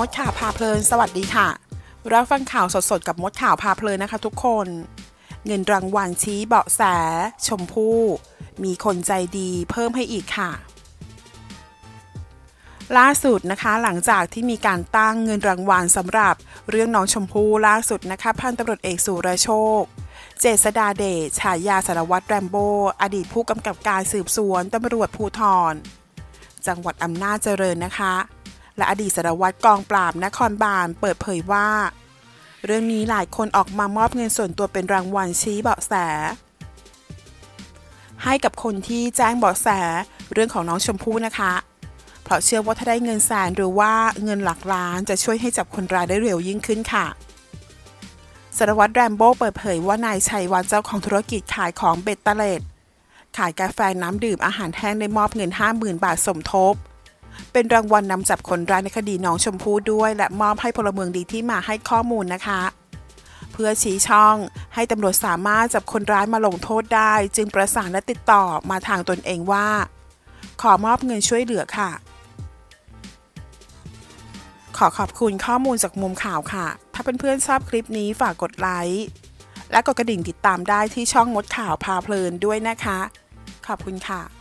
มดข่าวพาเพลิน สวัสดีค่ะ รับฟังข่าวสดๆ กับมดข่าวพาเพลินนะคะทุกคน เงินรางวัลชี้เบาะแส ชมพู่ มีคนใจดีเพิ่มให้อีกค่ะ ล่าสุดนะคะหลังจากที่มีการตั้งเงินรางวัลสำหรับเรื่องน้องชมพู่ล่าสุดนะคะพันตำรวจเอกสุรโชคเจษดาเดชฉายาสารวัตรแรมโบ อดีตผู้กำกับการสืบสวนตำรวจภูธร จังหวัดอำนาจเจริญนะคะ และอดีตสารวัตรกองปราบนครบาลเปิดเผยว่า เรื่องนี้หลายคนออกมามอบเงินส่วนตัวเป็นรางวัลชี้เบาะแส ให้กับคนที่แจ้งเบาะแสเรื่องของน้องชมพู่นะคะ เพราะเชื่อว่าถ้าได้เงินแสนหรือว่าเงินหลักล้านจะช่วยให้จับคนร้ายได้เร็วยิ่งขึ้นค่ะสารวัตรแรมโบ้เปิดเผยว่านายชัยวันเจ้าของธุรกิจขายของเบตเตเลดขายกาแฟน้ำดื่มอาหารแห้งได้มอบเงิน 50,000 บาทสมทบ เป็นรางวัลนำจับคนร้ายในคดีน้องชมพู่ด้วย และมอบให้พลเมืองดีที่มาให้ข้อมูลนะคะ เพื่อชี้ช่องให้ตำรวจสามารถจับคนร้ายมาลงโทษได้ จึงประสานและติดต่อมาทางตนเองว่า ขอมอบเงินช่วยเหลือค่ะ ขอขอบคุณข้อมูลจากมุมข่าวค่ะ ถ้าเพื่อนๆชอบคลิปนี้ฝากกดไลค์และกดกระดิ่งติดตามได้ที่ช่องมดข่าวพาเพลินด้วยนะคะ ขอบคุณค่ะ